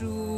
в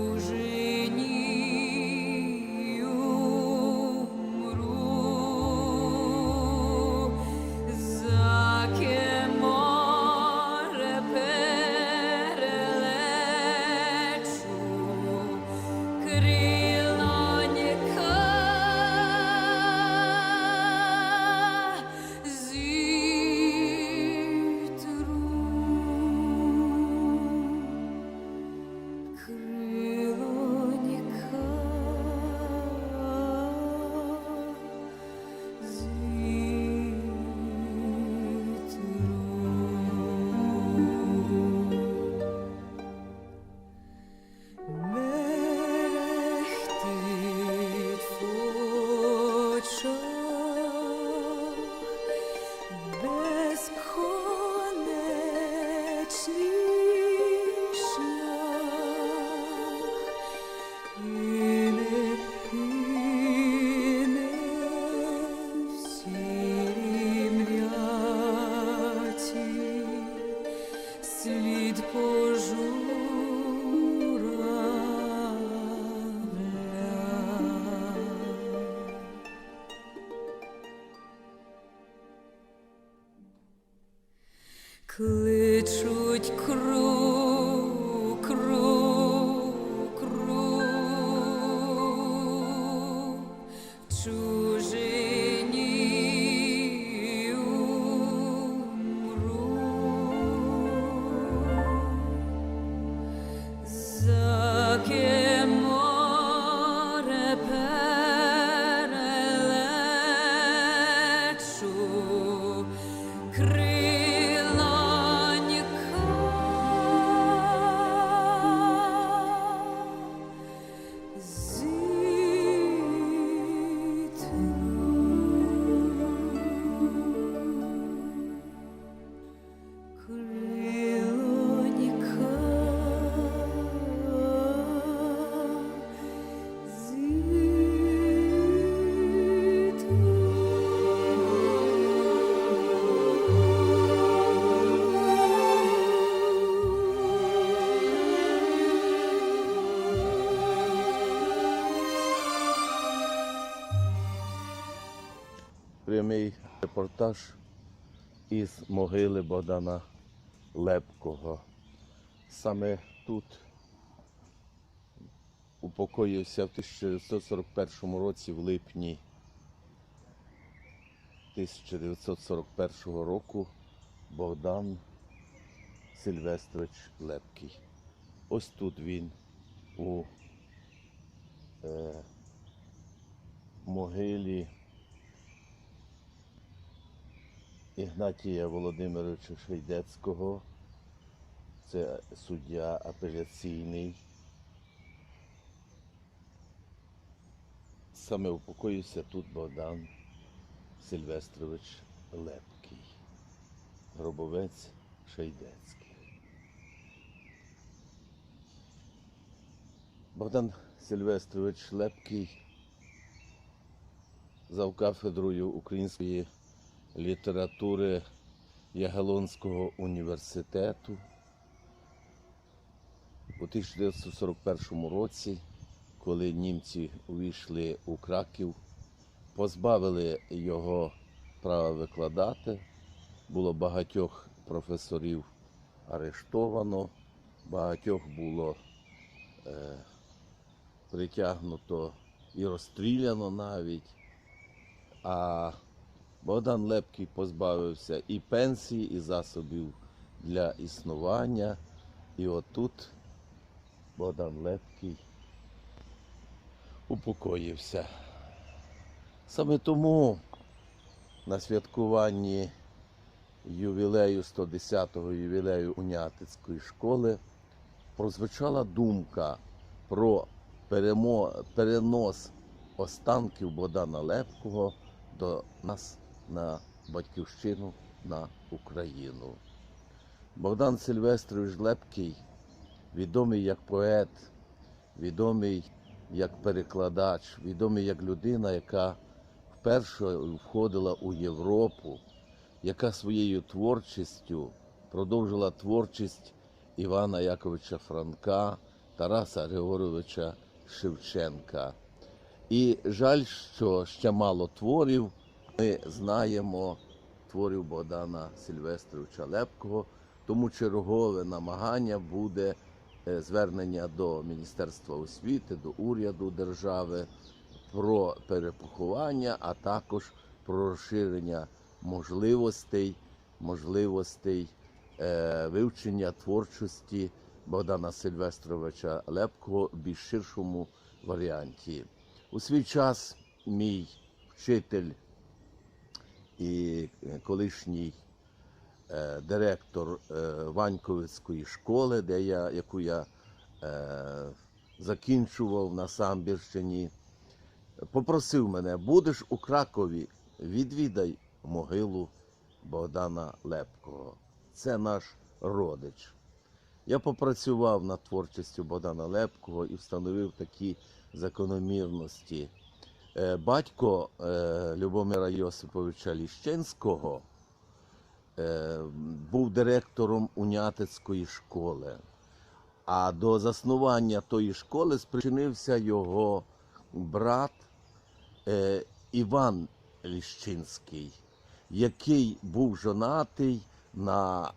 Кличуть Прямий репортаж із могили Богдана Лепкого. Саме тут упокоївся в 1941 році в липні 1941 року Богдан Сильвестрович Лепкий. Ось тут він у е, могилі Ігнатія Володимировича Шейдецького. Це суддя апеляційний. Саме упокоївся тут Богдан Сильвестрович Лепкий, гробовець Шейдецький. Богдан Сильвестрович Лепкий завкафедрою української літератури Ягелонського університету. У 1941 році, коли німці увійшли у Краків, позбавили його права викладати. Було багатьох професорів арештовано, багатьох було е, притягнуто і розстріляно навіть. А Богдан Лепкий позбавився і пенсії, і засобів для існування. І отут Богдан Лепкий упокоївся. Саме тому на святкуванні ювілею 110-го ювілею Унятицької школи прозвучала думка про перемо- перенос останків Богдана Лепкого до нас на батьківщину на Україну. Богдан Сильвестрович Лепкий відомий як поет, відомий як перекладач, відомий як людина, яка вперше входила у Європу, яка своєю творчістю продовжила творчість Івана Яковича Франка, Тараса Григоровича Шевченка. І жаль, що ще мало творів. Ми знаємо творів Богдана Сильвестровича Лепкого, тому чергове намагання буде е, звернення до Міністерства освіти, до уряду держави про перепоховання, а також про розширення можливостей, можливостей е, вивчення творчості Богдана Сильвестровича Лепкого в більш ширшому варіанті. У свій час мій вчитель і е, колишній е, директор е, Ваньковицької школи, де я, яку я закінчував на Самбірщині, попросив мене, будеш у Кракові, відвідай могилу Богдана Лепкого. Це наш родич. Я попрацював над творчістю Богдана Лепкого і встановив такі закономірності. Е, Батько е, Любомира Йосиповича Ліщенського е, був директором Унятицької школи. А до заснування тої школи спричинився його брат Іван Ліщинський, який був жонатий на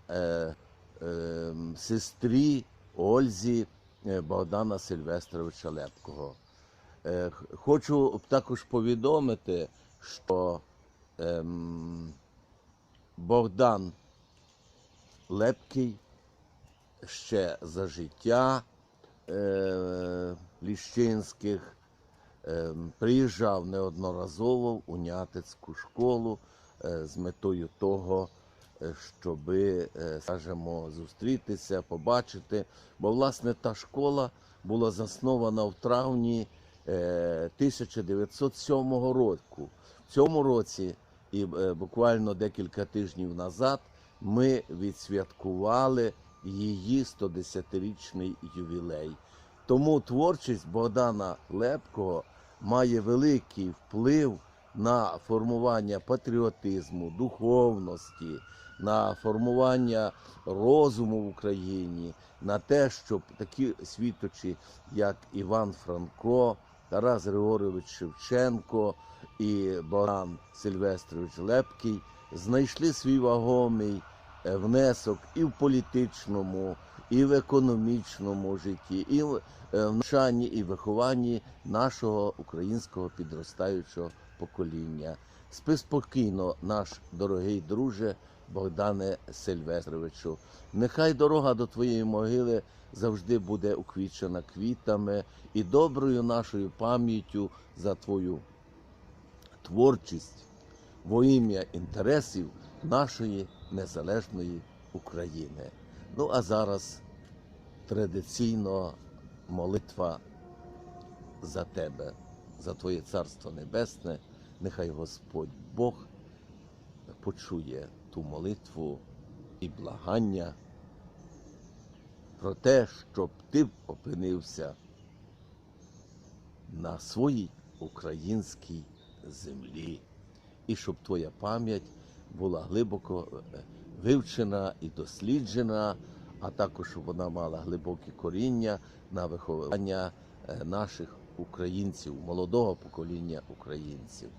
сестрі Ользі Богдана Сильвестровича Лепкого. Е, Хочу також повідомити, що ем, Богдан Лепкий ще за життя е, Ліщинських е, приїжджав неодноразово в Унятицьку школу е, з метою того, щоб, скажімо, зустрітися, побачити. Бо, власне, та школа була заснована в травні е, 1907 року. В цьому році, і е, буквально декілька тижнів назад, ми відсвяткували її 110-річний ювілей. Тому творчість Богдана Лепкого має великий вплив на формування патріотизму, духовності, на формування розуму в Україні, на те, щоб такі світочі, як Іван Франко, Тарас Григорович Шевченко і Богдан Сильвестрович Лепкий знайшли свій вагомий внесок і в політичному, і в економічному житті, і в е, навчанні і вихованні нашого українського підростаючого покоління. Спи спокійно, наш дорогий друже Богдане Сильвестровичу. Нехай дорога до твоєї могили завжди буде уквічена квітами і доброю нашою пам'яттю за твою творчість во ім'я інтересів нашої незалежної України. Ну а зараз традиційно молитва за тебе, за Твоє Царство Небесне. Нехай Господь Бог почує ту молитву і благання про те, щоб ти опинився на своїй українській землі, і щоб твоя пам'ять була глибоко е, вивчена і досліджена, а також щоб вона мала глибокі коріння на виховання е, наших українців, молодого покоління українців.